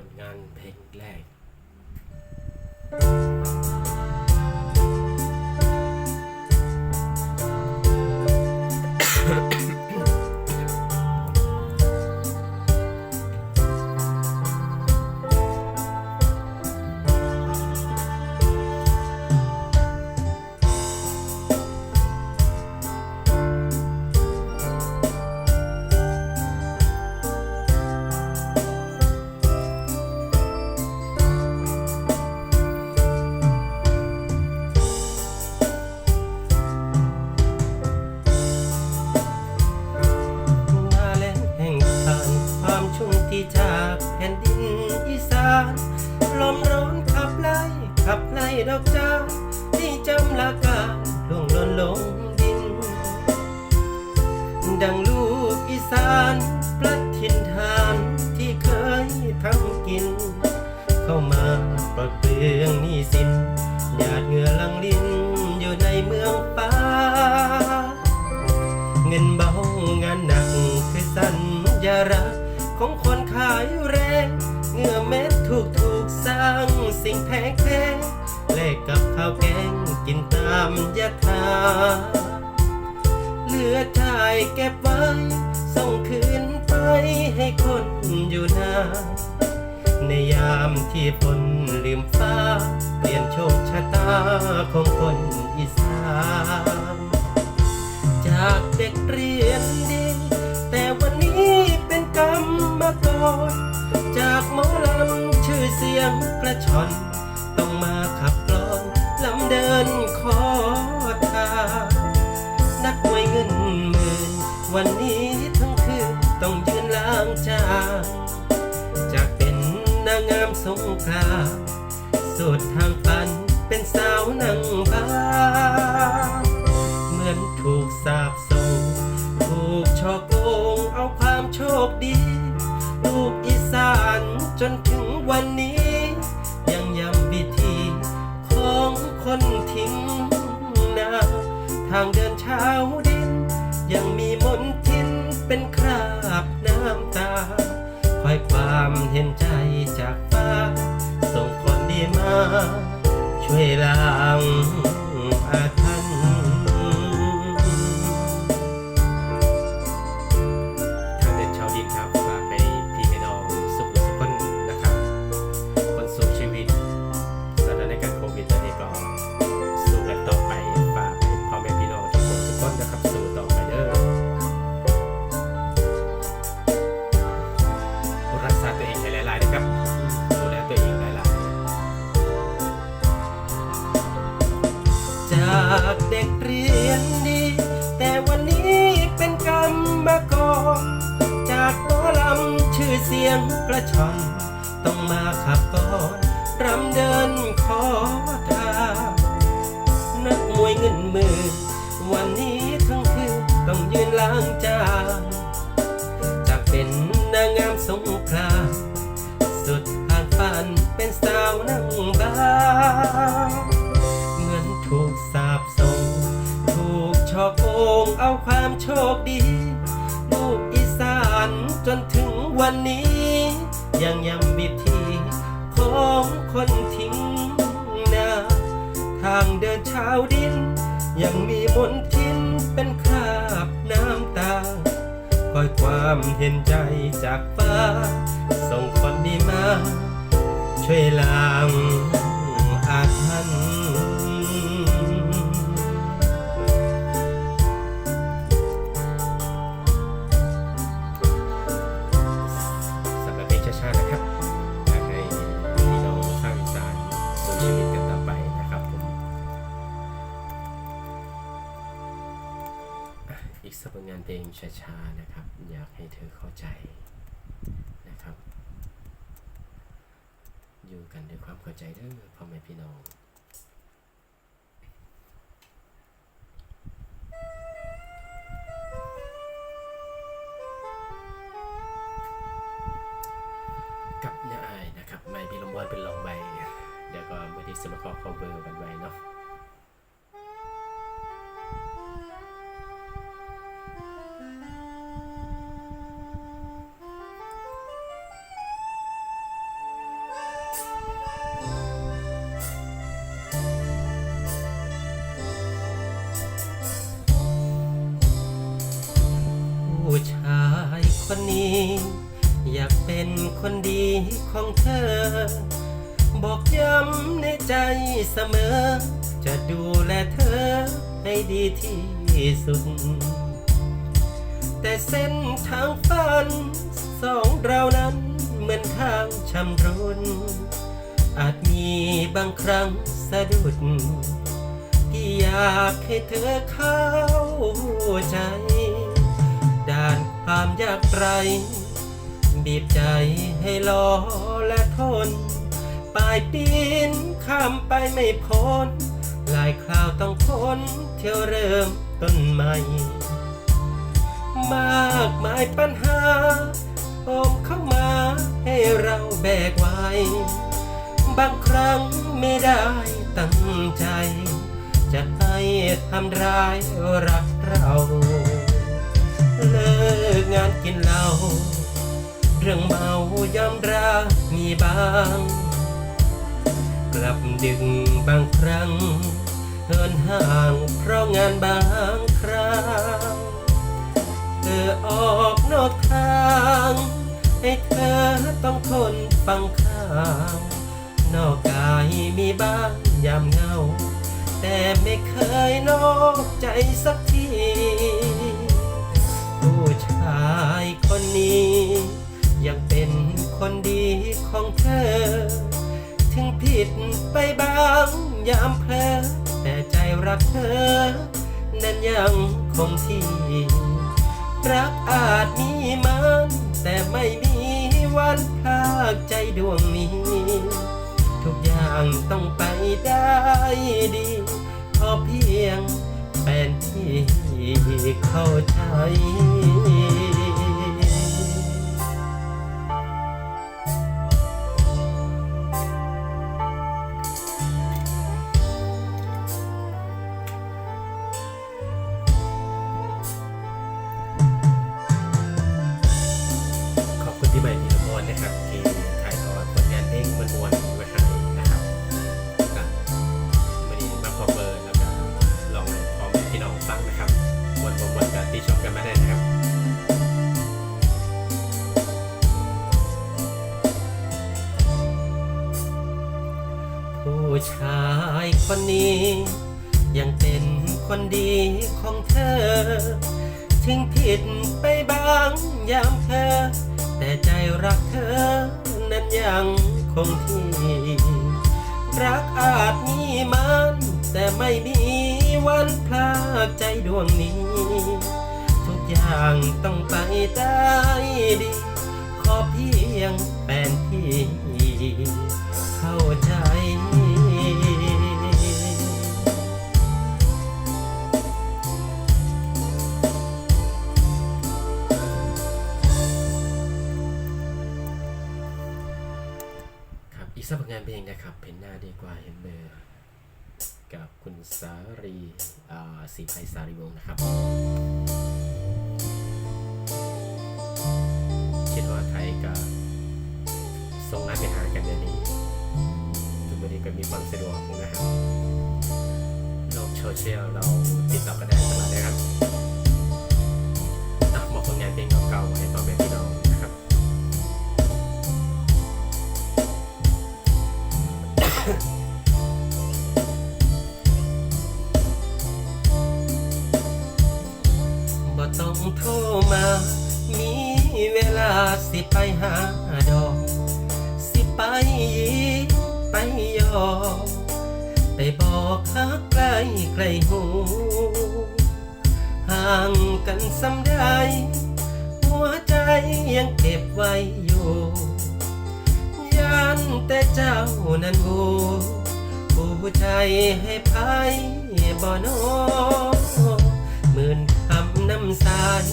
ผลงานเพลงแรก ดอกจ้านที่จำลาการล่วงหล่นลงดิน ดังลูกอีสานพลัดถิ่นฐานที่เคยทำกิน เข้ามาปลดเปลืองหนี้สินหยาดเหงื่อลังลินอยู่ในเมืองฟ้า เงินเบางานหนักคือสัญญารักของคนขายแรงเงื่อเม็ดถูกถูกสร้างสิ่งแพงแพง ลกกับข้าวแกงกินตามยถาเหลือชายเก็บไว้ส่งคืนไปให้คนอยู่นาในยามที่ฝนลืมฟ้า เปลี่ยนโชคชะตาของคนอีสานจากเด็กเรียนดี แต่วันนี้เป็นกรรมมากรจากหมอลำชื่อเสียงกระชอน เดินขอทานนักมวยเงินหมื่นวันนี้ทั้งคืนต้องยืนล้างจานจากเป็นนางงามสงครามสุดทางฝันเป็นสาวนางบ้าเหมือนถูกสาบส่งถูกช่อโกงเอาความโชคดี ลูกอีสานจนาวดินเช้าดิน ยังมีมนทินเป็นคราบน้ำตา คอยความเห็นใจจากฟ้า ส่งคนดีมา ช่วยล้างอาถรรพ์ ชอนต้องมาขับก่อนรำเดินขอทานักมวยเงินมื่นวันนี้ทั้งคืนต้องยืนล้างจานจากเป็นนางงามสงครามสุดทางฝันเป็นสาวนั่งบ้านเหมือนถูกสาบส่ง ถูกช่อโกงเอาความโชคดี ลูกอีสานจนถึงวันนี้ ยังย้ำวิธีของคนทิ้งนาทางเดินเช้าดิน ยังมีมนทินเป็นคราบน้ำตา คอยความเห็นใจจากฟ้า ส่งคนดีมา ช่วยล้างอาถรรพ์ ช้าๆนะครับ อยากให้เธอเข้าใจนะครับ อยู่กันด้วยความเข้าใจเด้อพ่อแม่พี่น้อง ของเธอ บอกย้ำในใจเสมอ จะดูแลเธอให้ดีที่สุด แต่เส้นทางฝันสองเรานั้นเหมือนทางชำรุนอาจมีบางครั้งสะดุดที่อยากให้เธอเข้าใจ ด้านความยากไรบีบใจ ให้รอและทน ปลายปีนข้ามไปไม่พ้น หลายคราวต้องพ้นเที่ยวเริ่มต้นใหม่ มากมายปัญหาโอมเข้ามาให้เราแบกไว้ บางครั้งไม่ได้ตั้งใจ จะให้ทำร้ายรักเรา เลิกงานกินเหล้า เรื่องเมายอมรับมีบ้าง กลับดึกบางครั้งเหินห่างเพราะงานบางคราวเธอออกนอกทางให้เธอต้องทนฟังข่าว นอกกายมีบ้างยามเงา แต่ไม่เคยนอกใจสักที ผู้ชายคนนี้ ยังเป็นคนดีของเธอ ถึงผิดไปบ้างยามเพลอแต่ใจรักเธอ นั้นยังคงที่ รักอาจมีมันแต่ไม่มีวันพลากใจดวงนี้ ทุกอย่างต้องไปได้ดี พอเพียงแฟนที่เข้าใจ คนนี้ ยังเป็นคนดีของเธอ ถึงผิดไปบางยามเธอ แต่ใจรักเธอนั้นยังคงที่ รักอาจมีมัน แต่ไม่มีวันพลากใจดวงนี้ ทุกอย่างต้องไปได้ดี ขอเพียงแฟนพี่เข้าใจ อีกสักผลงานเพลงนะครับ เพนหน้าดีกว่าเห็นเบอร์กับคุณสารีอ่าสีไพสารีวงศ์นะครับ คิดว่าไทยกับส่งงานไปหากันเดี๋ยวนี้ทุกวันนี้ก็มีความสะดวกนะครับโลกโซเชียลเราติดต่อกันได้ตลอดนะครับอะบอกผลงานเพลงเก่าๆให้พ่อแม่ บ่ต้องโทรมา มีเวลาสิไปหาดอก สิไปยีไปยอไปบอกฮักใกล้ใกล้หูห่างกันสำได้ หัวใจยังเก็บไว้อยู่ันแต่เจ้านั้นบูผู้ใจให้ภายบ่อนอหมื่นคำน้ำสาย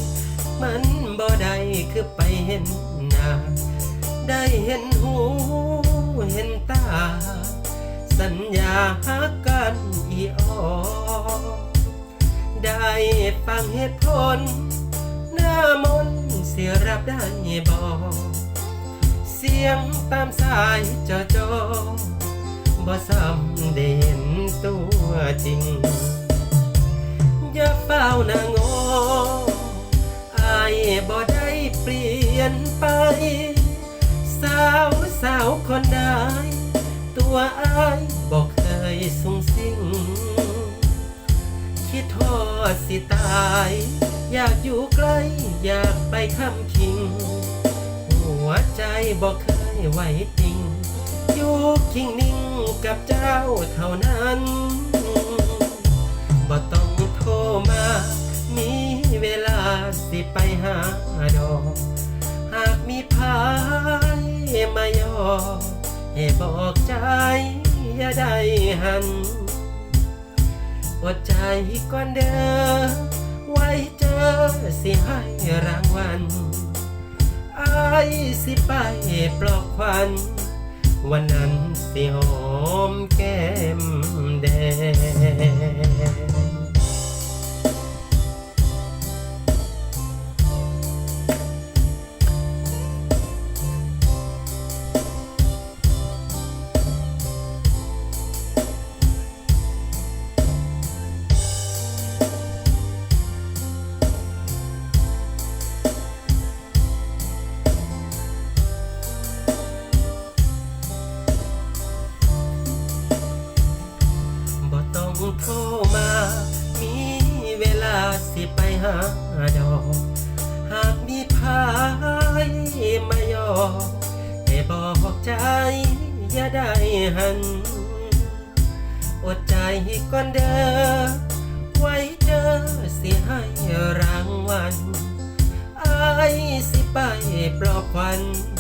มันบ่ได้คือไปเห็นหน้าได้เห็นหูเห็นตา สัญญาหักกันอีออได้ฟังเหตุผลหน้ามนเสียรับได้บอก สียงตามสายจอจอบ่ซ้ำได้เห็นตัวจริง อย่าเฝ้านางออายบ่ได้เปลี่ยนไป สาวสาวคนใดตัวอายบอกเคยสุงสิงคิดทอดสิตาย อยากอยู่ใกล้ อยากไปคำคิง วใจบอกเคยไหวจริงอยู่คิงนิ่งกับเจ้าเท่านั้นบ่ต้องโทรมา มีเวลาสิไปหาดอก หากมีพายมายอให้บอกใจอย่าได้หันอดใจก่อนเด้อไว้เจอสิให้รางวัล อายสิไปปลอกควันวันนั้นสิหอมแก้มแดง ล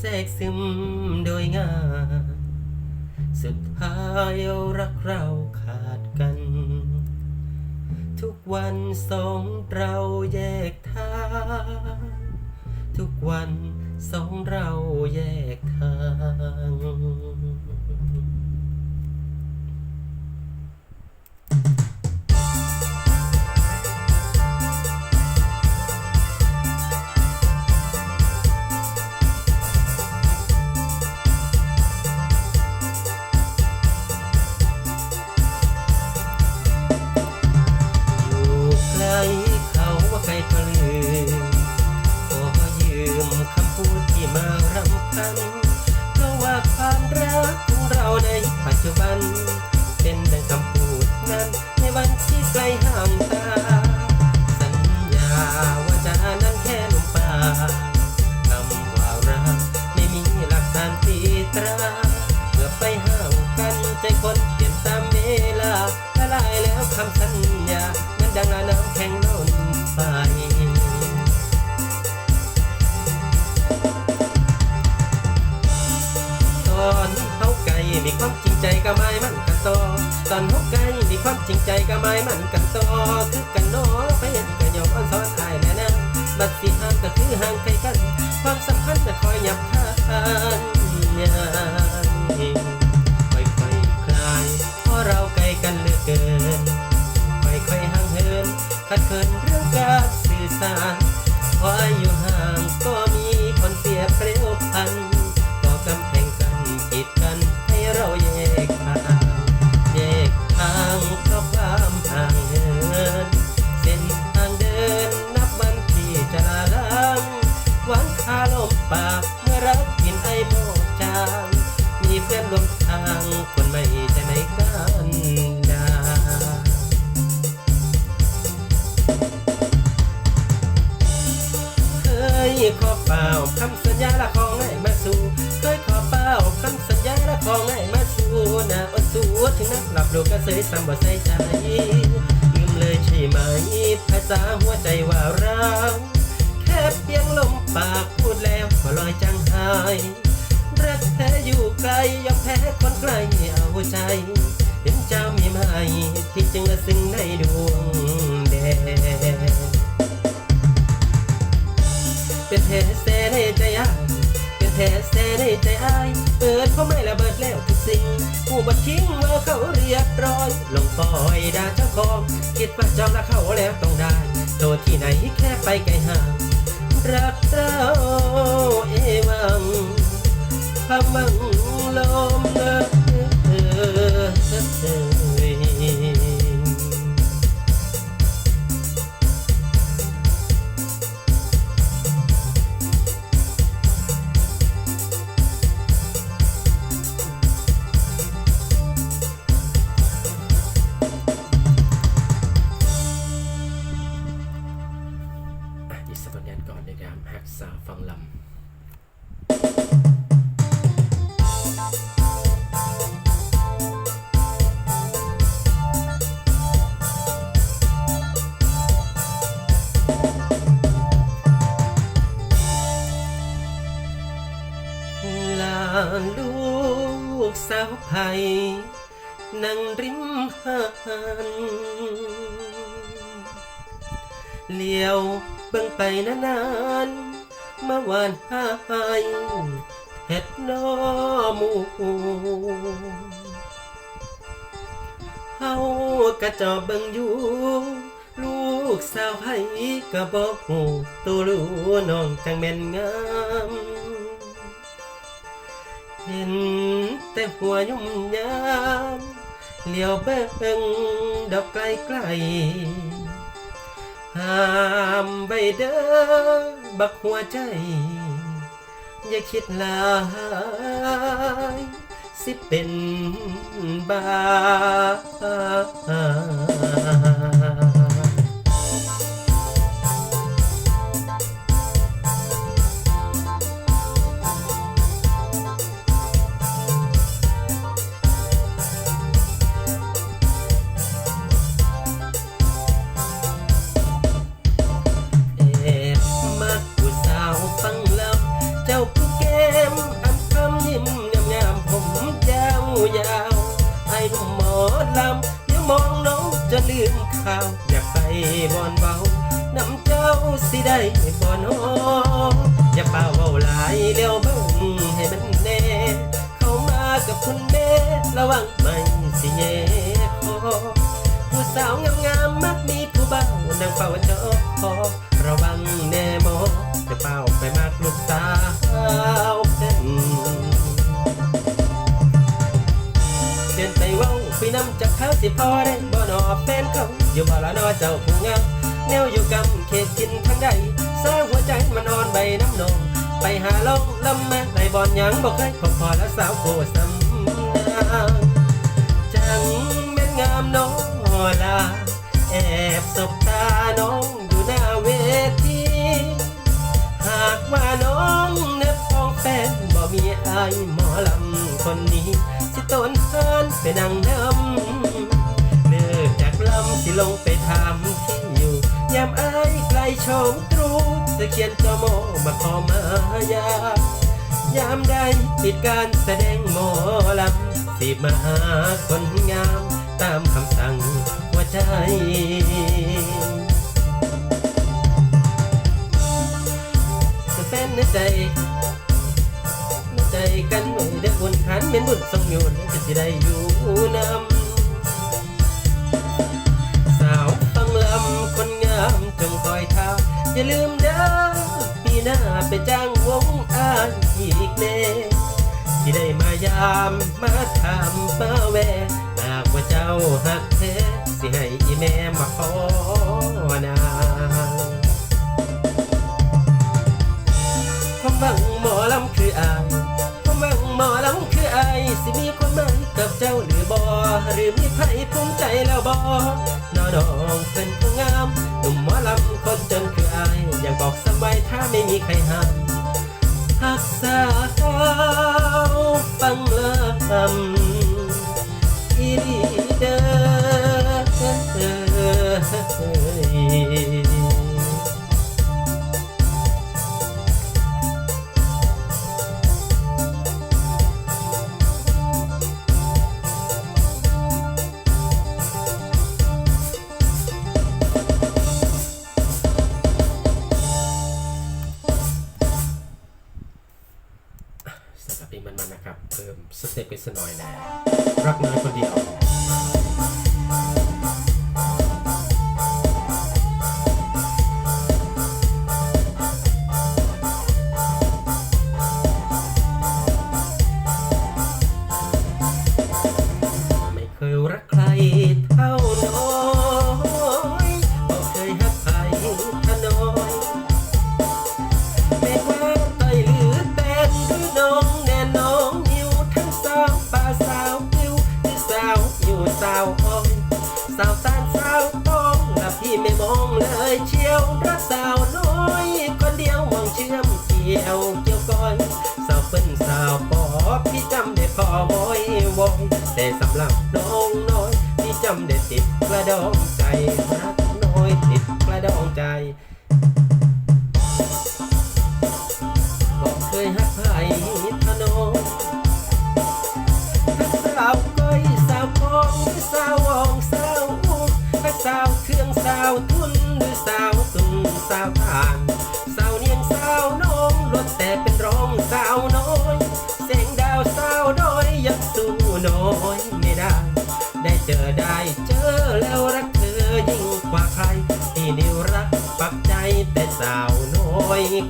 แทรกซึมโดยง่าย สุดท้ายรักเราขาดกัน ทุกวันสองเราแยกทาง ทุกวันสองเราแยกทาง มีความจริงใจก็ไม่มันกันต่อตอนเขาไก่มีความจริงใจก็ไม่มันกันต่อคือกันเนอไปเห็นกันยอมอ่อนซ้อนอายแน่นะบัดสิห่างก็คือห่างไกลกัน ความสัมพันธ์จะคอยหยับทานยานค่อยๆคลายเพราะเราไกลกันเหลือเกินค่อยๆห่างเหินขัดเคินเรื่องการสื่อสารพออายุห่างก็มีคนเสียเปลวพัน เป่าคำสัญญาละของให้มาสู่เคยขอเป่าคำสัญญาละของให้มาสู่น่าอดสู้ถึงนักหลับลูกก็เสยซ้ำบ่ใส่ใจลืมเลยใช่ไหมภาษาหัวใจว่าเราแค่เพียงลมปากพูดแล้วก็ลอยจังหายรักแท้อยู่ไกลยอมแพ้คนใกล้เอาใจเห็นเจ้ามีไหมที่จึงละซึ้งในดวงแดง เป็นเทสแสในใจอายเป็นเทสแสในใจอายเปิดเพราะไม่ระเบิดแล้วทุกสิ่งผู้บัดทิ้งเมื่อเขาเรียบร้อย ลงปล่อยด่าเจ้าของคิดว่าจอมละเขาแล้วต้องได้โตที่ไหนแค่ไปไกลห่างรักเจ้าเอวังพมัง หานเลี้ยวเบิ่งไปนานๆมาหวานหายเห็ดนอมูเฮากระจอบเบิ่งอยู่ ลูกสาวไผ่ก็บอกหูตัวรู้น้องจังแม่นงามเห็นแต่หัวยุ่มยาม เลียวเบิ่งดอกไกลไกลห้ามไปเด้อบักหัวใจ อย่าคิดลายสิเป็นบา เดินไปเว้าคุยน้ำจากเขาสิพอได้บ่นอแฟนเขาอยู่บ่ละนอเจ้าผู้งามแนวอยู่กำเขตกินทางใดสาวหัวใจมันอนใบน้ำนองไปหาลงลำแม่ในบ่อนหยังบ่เคยพบพอและสาวโกสำนางจังแม่นงามน้องลาแอบสบตาน้องอยู่หน้าเวทีหากว่าน้องเน็บฟองแฟนบ่มีอายหมอลำคนนี้ ต้นเฮินไปนั่งนำเลิกจากลำสิลงไปถามที่อยู่ยามอายไกลชมตรูจะเขียนจอโมมาขอมายายามใดปิดการแสดงหมอลำสิมาหาคนงามตามคำสั่งหัวใจแฟนในใจ ขันเป็นบุญทรงอยู่ก็สิได้อยู่นำสาวฟังลำคนงามจงคอยท่าอย่าลืมเด้อปีหน้าไปจ้างวงอ่านอีกแน่ที่ได้มายามมาถามมาแวะหากว่าเจ้าหักแท้สิให้อีแม่มาขอนางความหวังหมอลำคืออา สิมีคนใหม่กับเจ้าหรือบอหรือมีไผภูมิใจแล้วบอนอดองเป็นผู้งามหนุ่มหมาลำคนจนคืออายอยากบอกสบายถ้าไม่มีใครห้ามหักษา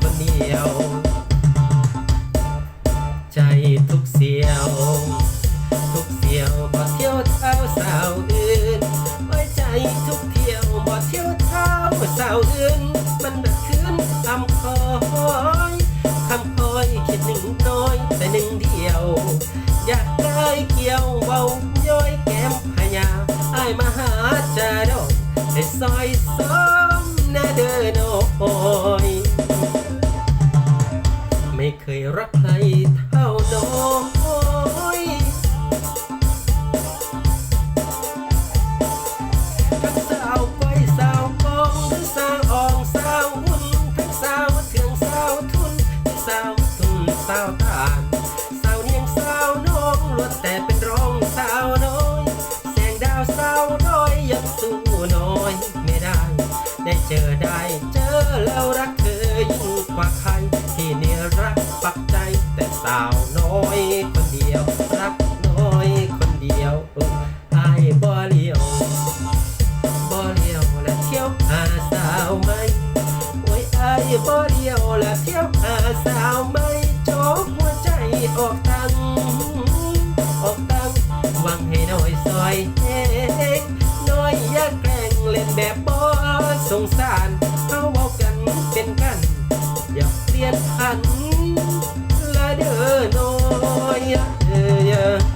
คนนี้ เอาบอกกันเป็นกัน อย่าเปลี่ยนอัน ละเด้อน้อยเด้อ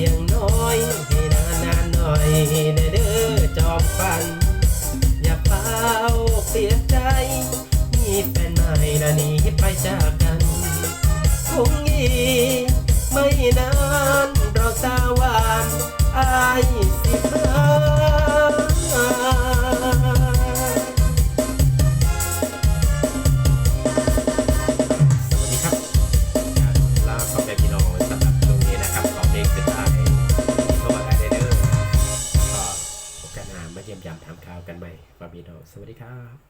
เพียงน้อยให้นานนานหน่อยเด้อเด้อจอมฟัน อย่าเฝ้าเสียใจ มีแฟนใหม่และหนีไปจากกันคงอีไม่นานรอกสาวานอาย อ